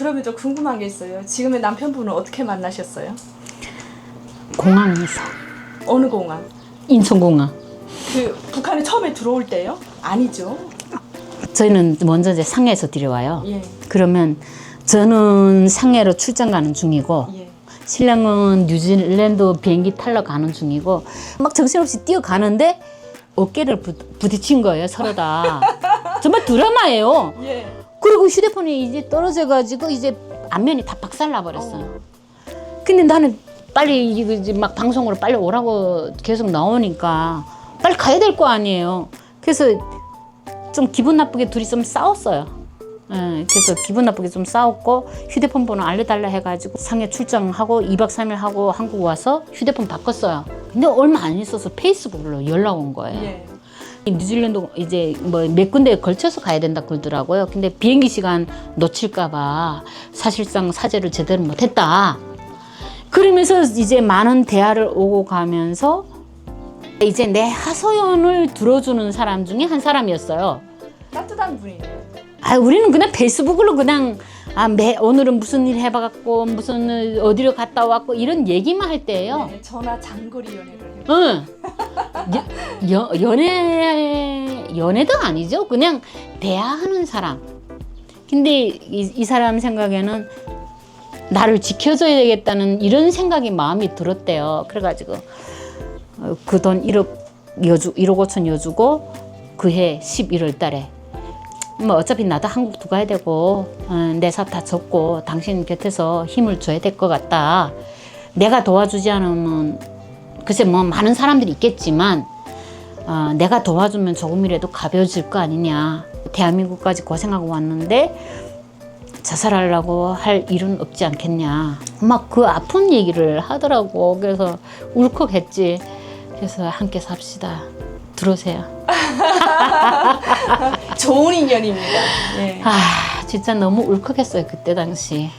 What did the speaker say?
그러면 저 궁금한 게 있어요. 지금의 남편분은 어떻게 만나셨어요? 공항에서 어느 공항? 인천공항. 그 북한에 처음에 들어올 때요? 아니죠. 저희는 먼저 이제 상해에서 들여와요. 예. 그러면 저는 상해로 출장 가는 중이고 예. 신랑은 뉴질랜드 비행기 타러 가는 중이고 막 정신없이 뛰어가는데 어깨를 부, 부딪힌 거예요 서로 다 정말 드라마예요 예. 그리고 휴대폰이 이제 떨어져 가지고 이제 앞면이 다 박살 나 버렸어요 근데 나는 빨리 이거 이제 막 방송으로 빨리 오라고 계속 나오니까 빨리 가야 될 거 아니에요 그래서 좀 기분 나쁘게 둘이 좀 싸웠어요 예, 그래서 기분 나쁘게 좀 싸웠고 휴대폰 번호 알려달라 해가지고 상해 출장하고 2박 3일 하고 한국 와서 휴대폰 바꿨어요. 근데 얼마 안 있어서 페이스북으로 연락 온 거예요. 예. 뉴질랜드 이제 뭐 몇 군데에 걸쳐서 가야 된다 그러더라고요. 근데 비행기 시간 놓칠까봐 사실상 사죄를 제대로 못했다. 그러면서 이제 많은 대화를 오고 가면서 이제 내 하소연을 들어주는 사람 중에 한 사람이었어요. 따뜻한 분이네요. 아, 우리는 그냥 페이스북으로 그냥 아, 매 오늘은 무슨 일 해봐갖고 무슨 어디로 갔다 왔고 이런 얘기만 할 때예요. 네, 전화 장거리 연애를 해요. 응. 여, 여, 연애 연애도 아니죠. 그냥 대화하는 사람. 근데 이, 이 사람 생각에는 나를 지켜줘야 되겠다는 이런 생각이 마음이 들었대요. 그래가지고 어, 그돈 1억 여주 1억 5천 여주고 그해 11월 달에 뭐 어차피 나도 한국 두 가야 되고 어, 내사다 졌고 당신 곁에서 힘을 줘야 될 것 같다. 내가 도와주지 않으면 글쎄 뭐 많은 사람들이 있겠지만 어, 내가 도와주면 조금이라도 가벼워질 거 아니냐. 대한민국까지 고생하고 왔는데 자살하려고 할 일은 없지 않겠냐. 막 그 아픈 얘기를 하더라고. 그래서 울컥했지. 그래서 함께 삽시다. 들어오세요. 좋은 인연입니다. 예. 아, 진짜 너무 울컥했어요. 그때 당시.